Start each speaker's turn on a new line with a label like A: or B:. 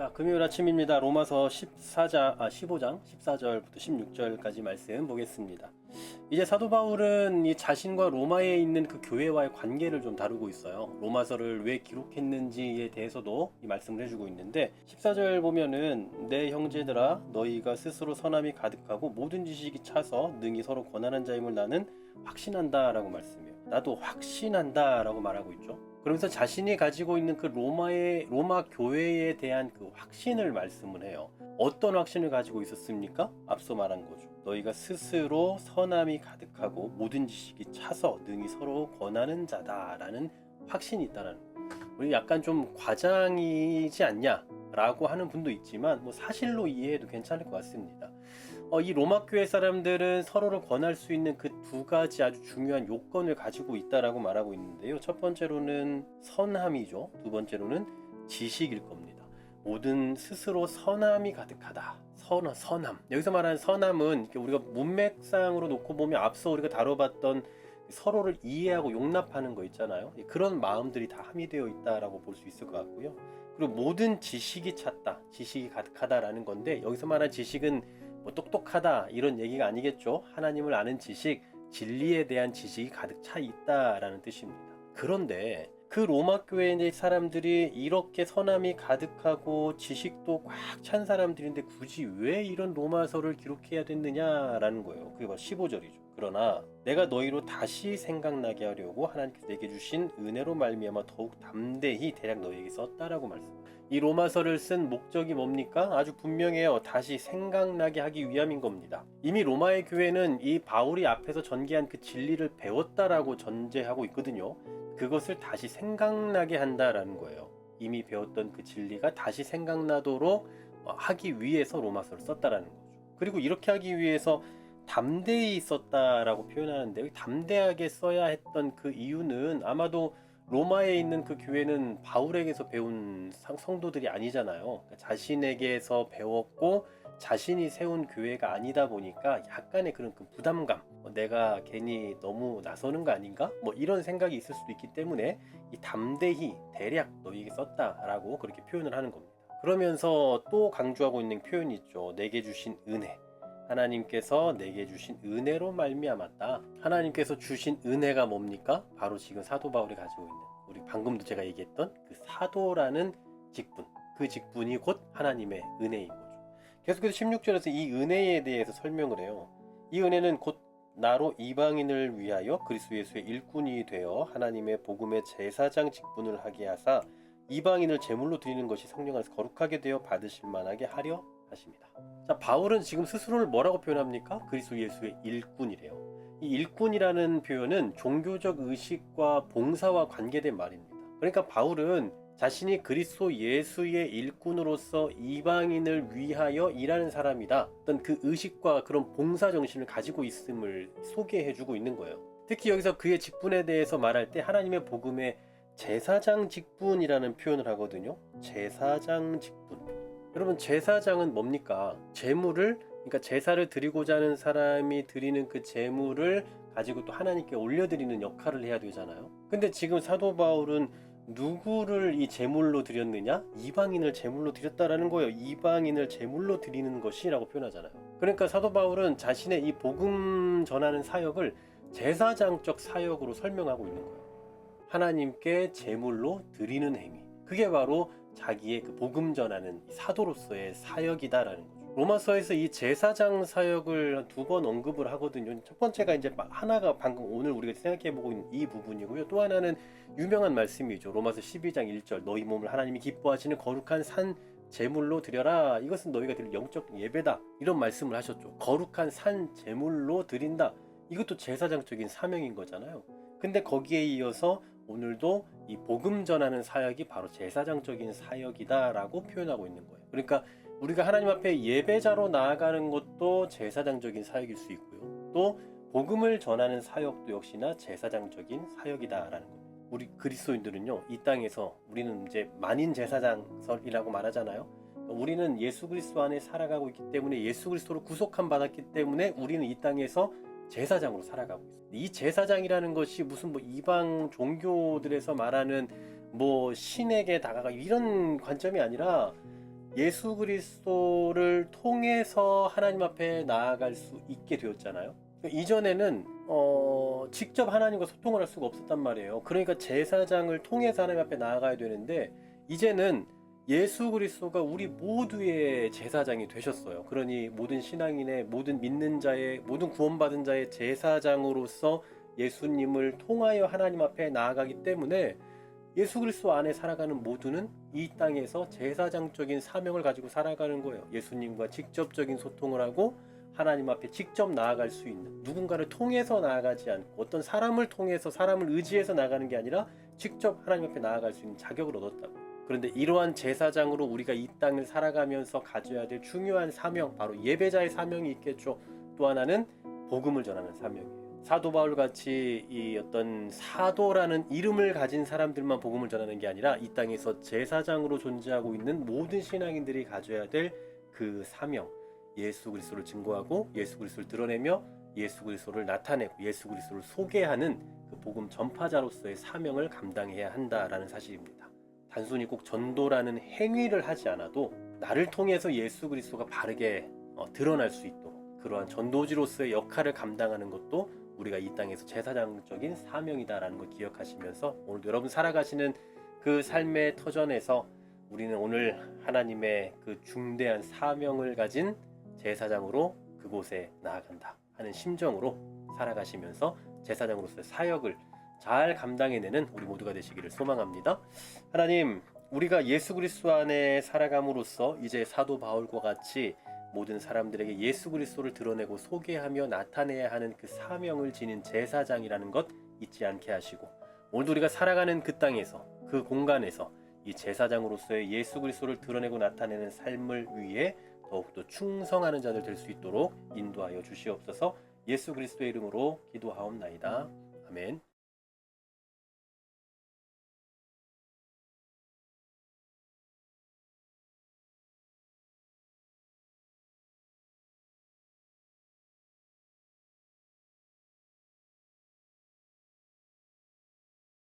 A: 자, 금요일 아침입니다. 로마서 14장, 아, 15장, 14절부터 16절까지 말씀 보겠습니다. 이제 사도 바울은 이 자신과 로마에 있는 그 교회와의 관계를 좀 다루고 있어요. 로마서를 왜 기록했는지에 대해서도 이 말씀을 해주고 있는데, 14절 보면은, 내 형제들아, 너희가 스스로 선함이 가득하고 모든 지식이 차서 능히 서로 권한한 자임을 나는 확신한다 라고 말씀해요. 나도 확신한다 라고 말하고 있죠. 그러면서 자신이 가지고 있는 그 로마의 로마 교회에 대한 그 확신을 말씀을 해요. 어떤 확신을 가지고 있었습니까? 앞서 말한 거죠. 너희가 스스로 선함이 가득하고 모든 지식이 차서 능히 서로 권하는 자다라는 확신이 있다라는 거. 우리 약간 좀 과장이지 않냐라고 하는 분도 있지만 뭐 사실로 이해해도 괜찮을 것 같습니다. 어, 이 로마 교회 사람들은 서로를 권할 수 있는 그 두 가지 아주 중요한 요건을 가지고 있다라고 말하고 있는데요. 첫 번째로는 선함이죠. 두 번째로는 지식일 겁니다. 모든 스스로 선함이 가득하다. 선, 선함. 여기서 말하는 선함은 우리가 문맥상으로 놓고 보면 앞서 우리가 다뤄봤던 서로를 이해하고 용납하는 거 있잖아요. 그런 마음들이 다 함이 되어 있다라고 볼 수 있을 것 같고요. 그리고 모든 지식이 찼다. 지식이 가득하다라는 건데 여기서 말하는 지식은 뭐 똑똑하다 이런 얘기가 아니겠죠. 하나님을 아는 지식, 진리에 대한 지식이 가득 차 있다라는 뜻입니다. 그런데 그 로마 교회의 사람들이 이렇게 선함이 가득하고 지식도 꽉 찬 사람들인데 굳이 왜 이런 로마서를 기록해야 됐느냐라는 거예요. 그게 바로 15절이죠. 그러나 내가 너희로 다시 생각나게 하려고 하나님께서 내게 주신 은혜로 말미암아 더욱 담대히 대략 너희에게 썼다라고 말씀. 이 로마서를 쓴 목적이 뭡니까? 아주 분명해요. 다시 생각나게 하기 위함인 겁니다. 이미 로마의 교회는 이 바울이 앞에서 전개한 그 진리를 배웠다라고 전제하고 있거든요. 그것을 다시 생각나게 한다라는 거예요. 이미 배웠던 그 진리가 다시 생각나도록 어, 하기 위해서 로마서를 썼다라는 거죠. 그리고 이렇게 하기 위해서 담대히 썼다라고 표현하는데 담대하게 써야 했던 그 이유는 아마도 로마에 있는 그 교회는 바울에게서 배운 상- 성도들이 아니잖아요. 그러니까 자신에게서 배웠고 자신이 세운 교회가 아니다 보니까 약간의 그런 그 부담감, 뭐 내가 괜히 너무 나서는 거 아닌가? 뭐 이런 생각이 있을 수도 있기 때문에 이 담대히 대략 너희에게 썼다라고 그렇게 표현을 하는 겁니다. 그러면서 또 강조하고 있는 표현이 있죠. 내게 주신 은혜. 하나님께서 내게 주신 은혜로 말미암았다. 하나님께서 주신 은혜가 뭡니까? 바로 지금 사도 바울이 가지고 있는 우리 방금도 제가 얘기했던 그 사도라는 직분. 그 직분이 곧 하나님의 은혜인 거죠. 계속해서 16절에서 이 은혜에 대해서 설명을 해요. 이 은혜는 곧 나로 이방인을 위하여 그리스도 예수의 일꾼이 되어 하나님의 복음의 제사장 직분을 하게 하사 이방인을 제물로 드리는 것이 성령 안에서 거룩하게 되어 받으실 만하게 하려 하십니다. 자, 바울은 지금 스스로를 뭐라고 표현합니까? 그리스도 예수의 일꾼이래요. 이 일꾼이라는 표현은 종교적 의식과 봉사와 관계된 말입니다. 그러니까 바울은 자신이 그리스도 예수의 일꾼으로서 이방인을 위하여 일하는 사람이다. 어떤 그 의식과 그런 봉사 정신을 가지고 있음을 소개해 주고 있는 거예요. 특히 여기서 그의 직분에 대해서 말할 때 하나님의 복음의 제사장 직분이라는 표현을 하거든요. 제사장 직분. 여러분 제사장은 뭡니까? 제물을 그러니까 제사를 드리고자 하는 사람이 드리는 그 제물을 가지고 또 하나님께 올려드리는 역할을 해야 되잖아요. 근데 지금 사도 바울은 누구를 이 제물로 드렸느냐? 이방인을 제물로 드렸다라는 거예요. 이방인을 제물로 드리는 것이라고 표현하잖아요. 그러니까 사도 바울은 자신의 이 복음 전하는 사역을 제사장적 사역으로 설명하고 있는 거예요. 하나님께 제물로 드리는 행위. 그게 바로 자기의 그 복음 전하는 사도로서의 사역이다라는 거죠. 로마서에서 이 제사장 사역을 두 번 언급을 하거든요. 첫 번째가 이제 하나가 방금 오늘 우리가 생각해 보고 있는 이 부분이고요. 또 하나는 유명한 말씀이죠. 로마서 12장 1절 너희 몸을 하나님이 기뻐하시는 거룩한 산 제물로 드려라. 이것은 너희가 드릴 영적 예배다. 이런 말씀을 하셨죠. 거룩한 산 제물로 드린다. 이것도 제사장적인 사명인 거잖아요. 근데 거기에 이어서 오늘도 이 복음 전하는 사역이 바로 제사장적인 사역이다라고 표현하고 있는 거예요. 그러니까 우리가 하나님 앞에 예배자로 나아가는 것도 제사장적인 사역일 수 있고요. 또 복음을 전하는 사역도 역시나 제사장적인 사역이다라는 겁니다. 우리 그리스도인들은요, 이 땅에서 우리는 이제 만인 제사장설이라고 말하잖아요. 그러니까 우리는 예수 그리스도 안에 살아가고 있기 때문에 예수 그리스도로 구속함 받았기 때문에 우리는 이 땅에서 제사장으로 살아가고 있어요. 이 제사장이라는 것이 무슨 뭐 이방 종교들에서 말하는 뭐 신에게 다가가 이런 관점이 아니라 예수 그리스도를 통해서 하나님 앞에 나아갈 수 있게 되었잖아요. 이전에는 어, 직접 하나님과 소통을 할 수가 없었단 말이에요. 그러니까 제사장을 통해서 하나님 앞에 나아가야 되는데 이제는 예수 그리스도가 우리 모두의 제사장이 되셨어요. 그러니 모든 신앙인의 모든 믿는 자의 모든 구원받은 자의 제사장으로서 예수님을 통하여 하나님 앞에 나아가기 때문에 예수 그리스도 안에 살아가는 모두는 이 땅에서 제사장적인 사명을 가지고 살아가는 거예요. 예수님과 직접적인 소통을 하고 하나님 앞에 직접 나아갈 수 있는 누군가를 통해서 나아가지 않고 어떤 사람을 통해서 사람을 의지해서 나가는 게 아니라 직접 하나님 앞에 나아갈 수 있는 자격을 얻었다고. 그런데 이러한 제사장으로 우리가 이 땅을 살아가면서 가져야 될 중요한 사명 바로 예배자의 사명이 있겠죠. 또 하나는 복음을 전하는 사명이에요. 사도 바울 같이 이 어떤 사도라는 이름을 가진 사람들만 복음을 전하는 게 아니라 이 땅에서 제사장으로 존재하고 있는 모든 신앙인들이 가져야 될 그 사명 예수 그리스도를 증거하고 예수 그리스도를 드러내며 예수 그리스도를 나타내고 예수 그리스도를 소개하는 그 복음 전파자로서의 사명을 감당해야 한다라는 사실입니다. 단순히 꼭 전도라는 행위를 하지 않아도 나를 통해서 예수 그리스도가 바르게 어, 드러날 수 있도록 그러한 전도지로서의 역할을 감당하는 것도 우리가 이 땅에서 제사장적인 사명이다라는 걸 기억하시면서 오늘 여러분 살아가시는 그 삶의 터전에서 우리는 오늘 하나님의 그 중대한 사명을 가진 제사장으로 그곳에 나아간다 하는 심정으로 살아가시면서 제사장으로서의 사역을 잘 감당해내는 우리 모두가 되시기를 소망합니다. 하나님, 우리가 예수 그리스도 안에 살아감으로써 이제 사도 바울과 같이 모든 사람들에게 예수 그리스도를 드러내고 소개하며 나타내야 하는 그 사명을 지닌 제사장이라는 것 잊지 않게 하시고 오늘도 우리가 살아가는 그 땅에서 그 공간에서 이 제사장으로서의 예수 그리스도를 드러내고 나타내는 삶을 위해 더욱더 충성하는 자들 될 수 있도록 인도하여 주시옵소서 예수 그리스도의 이름으로 기도하옵나이다. 아멘.